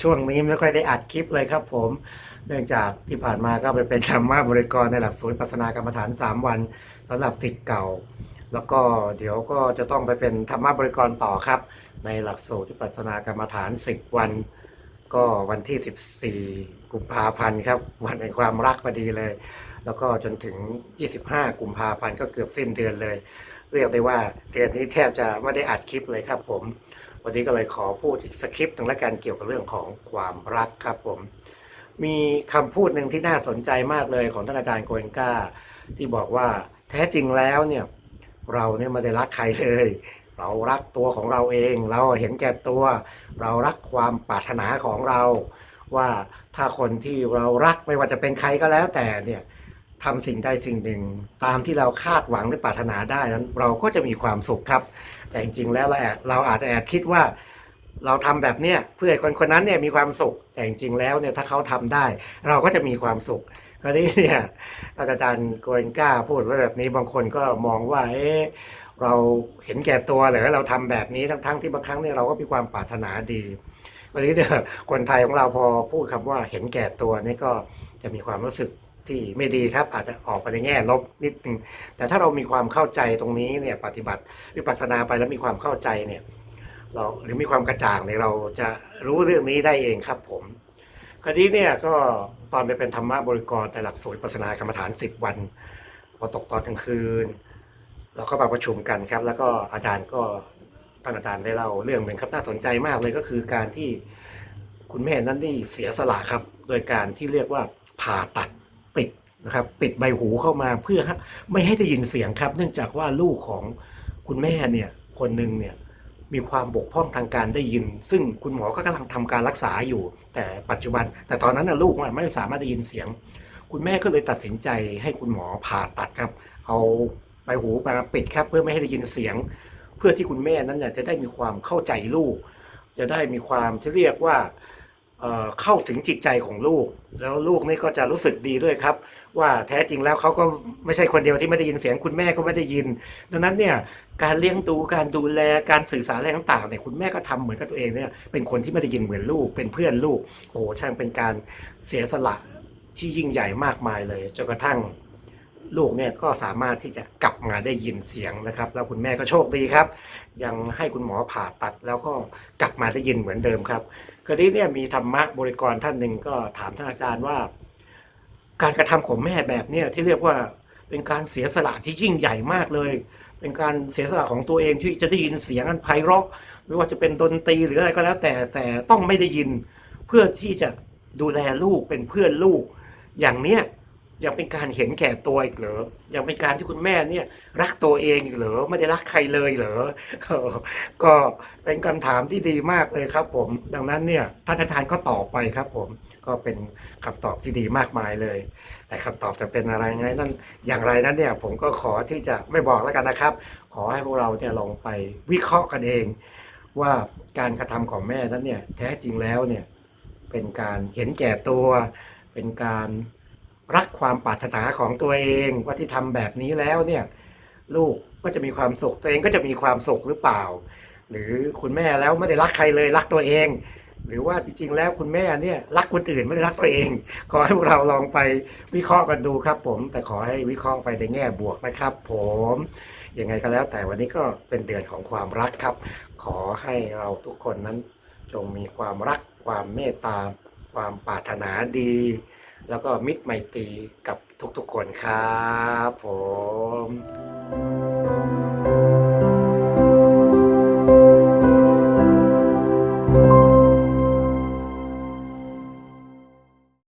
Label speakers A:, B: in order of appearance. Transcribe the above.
A: ช่วงนี้ไม่ค่อยได้อัดคลิปเลยครับผม เนื่องจากที่ผ่านมาก็ไปเป็นธรรมะบริกรในหลักสูตรปัสนากรรมฐาน 3 วันสำหรับสิทธิ์เก่า แล้วก็เดี๋ยวก็จะต้องไปเป็นธรรมะบริกรต่อครับ ในหลักสูตรปัสสนากรรมฐาน 10 วัน ก็วันที่ 14 กุมภาพันธ์ครับ วันแห่งความรักพอดีเลย แล้วก็จนถึง 25 กุมภาพันธ์ก็เกือบสิ้นเดือนเลย เรียกได้ว่าเดือนนี้แทบจะไม่ได้อัดคลิปเลยครับผม วันนี้ก็เลยขอพูดอีกสคริปต์หนึ่งและกันเกี่ยวกับเรื่องของความรักครับผม มีคำพูดหนึ่งที่น่าสนใจมากเลยของท่านอาจารย์โกเอนกาที่บอกว่าแท้จริงแล้วเนี่ยเราเนี่ยไม่ได้รักใครเลย เรารักตัวของเราเอง เราเห็นแก่ตัว เรารักความปรารถนาของเรา ว่าถ้าคนที่เรารักไม่ว่าจะเป็นใครก็แล้วแต่เนี่ยทำสิ่งใดสิ่งหนึ่ง ตามที่เราคาดหวังหรือปรารถนาได้นั้น เราก็จะมีความสุขครับ แต่จริงๆแล้วเราแอบเราอาจจะแอบคิดว่า เราทำแบบเนี้ยเพื่อให้คนคนนั้นเนี่ยมีความสุข แต่จริงๆแล้วเนี่ยถ้าเขาทำได้ เราก็จะมีความสุขคราวนี้เนี่ยอาจารย์โกเอนก้าพูดไว้แบบนี้บางคนก็มองว่า เอ๊ะเราเห็นแก่ตัวหรือเราทำแบบนี้ทั้งๆที่บางครั้งเนี่ยเราก็มีความปรารถนาดีวันนี้เนี่ยคนไทยของเราพอพูดคำว่าเห็นแก่ตัวนี่ก็จะมีความรู้สึก ที่ไม่ดีครับ อาจจะออกไปในแง่ลบนิดนึงแต่ถ้าเรามีความเข้าใจตรงนี้เนี่ยปฏิบัติวิปัสสนาไปแล้วมีความเข้าใจเนี่ยเราหรือมีความกระจ่างเนี่ยเราจะรู้เรื่องนี้ได้เองครับผมคราวนี้เนี่ยก็ตอนไปเป็นธรรมะบริกรแต่หลักสูตรปัสนากรรมฐาน 10 วันพอตกตอนกลางคืนเราก็มาประชุมกันครับ แล้วก็อาจารย์ก็ท่านอาจารย์ได้เล่าเรื่องหนึ่งครับน่าสนใจมากเลยก็คือการที่คุณแม่นั้นนี่เสียสละครับ โดยการที่เรียกว่าผ่าตัด นะครับปิดใบหูเข้ามาเพื่อไม่ให้ได้ยินเสียงครับ เนื่องจากว่าลูกของคุณแม่เนี่ยคนหนึ่งเนี่ยมีความบกพร่องทางการได้ยิน ซึ่งคุณหมอก็กำลังทำการรักษาอยู่ แต่ปัจจุบัน แต่ตอนนั้นนะลูกมันไม่สามารถได้ยินเสียง คุณแม่ก็เลยตัดสินใจให้คุณหมอผ่าตัดครับ เอาใบหูมาปิดครับ เพื่อไม่ให้ได้ยินเสียง เพื่อที่คุณแม่นั้นเนี่ยจะได้มีความเข้าใจลูก จะได้มีความที่เรียกว่าเอ่อเข้าถึงจิตใจของลูก แล้วลูกนี่ก็จะรู้สึกดีด้วยครับ ว่าแท้จริงแล้วเขาก็ไม่ใช่คนเดียวที่ไม่ได้ยินเสียงคุณแม่ก็ไม่ได้ยิน ดังนั้นเนี่ยการเลี้ยงดูการดูแลการสื่อสารอะไรต่างๆเนี่ยคุณแม่ก็ทำเหมือนกับตัวเองเนี่ยเป็นคนที่ไม่ได้ยินเหมือนลูก เป็นเพื่อนลูกโอ้โหช่างเป็นการเสียสละที่ยิ่งใหญ่มากมายเลยจนกระทั่งลูกเนี่ยก็สามารถที่จะกลับมาได้ยินเสียงนะครับ แล้วคุณแม่ก็โชคดีครับ ยังให้คุณหมอผ่าตัดแล้วก็กลับมาได้ยินเหมือนเดิมครับคราวนี้เนี่ยมีธรรมะบริกรท่านหนึ่งก็ถามท่านอาจารย์ว่า การกระทำของแม่แบบเนี้ยที่เรียกว่าเป็นการเสียสละที่ยิ่งใหญ่มากเลย เป็นการเสียสละของตัวเองที่จะได้ยินเสียงอันไพเราะไม่ว่าจะเป็นดนตรีหรืออะไรก็แล้ว แต่แต่ต้องไม่ได้ยินเพื่อที่จะดูแลลูกเป็นเพื่อนลูก อย่างเนี้ยยังเป็นการเห็นแก่ตัวอีกเหรอยังเป็นการที่คุณแม่เนี่ยรักตัวเองอีกเหรอไม่ได้รักใครเลยเหรอก็เป็นคำถามที่ดีมากเลยครับผม ดังนั้นเนี่ยท่านอาจารย์ก็ตอบไปครับผม ก็เป็นคำตอบที่ดีมากมายเลย แต่คำตอบจะเป็นอะไรไงนั่นอย่างไรนั้นเนี่ยผมก็ขอที่จะไม่บอกแล้วกันนะครับ ขอให้พวกเราเนี่ยลองไปวิเคราะห์กันเอง ว่าการกระทำของแม่นั้นเนี่ยแท้จริงแล้วเนี่ยเป็นการเห็นแก่ตัว เป็นการรักความปรารถนาของตัวเองว่าที่ทำแบบนี้แล้วเนี่ยลูกก็จะมีความสุขตัวเองก็จะมีความสุขหรือเปล่า หรือคุณแม่แล้วไม่ได้รักใครเลยรักตัวเอง หรือว่าจริงๆแล้วคุณแม่เนี่ยรักคนอื่นไม่ได้รักตัวเอง ขอให้พวกเราลองไปวิเคราะห์กันดูครับ ผม แต่ขอให้วิเคราะห์ไปในแง่บวกนะครับ ผมยังไงก็แล้ว แต่วันนี้ก็เป็นเดือนของความรักครับ ขอให้เราทุกคนนั้นจงมีความรัก ความเมตตา ความปรารถนาดี แล้วก็มิตรไมตรีกับทุกๆคนครับผม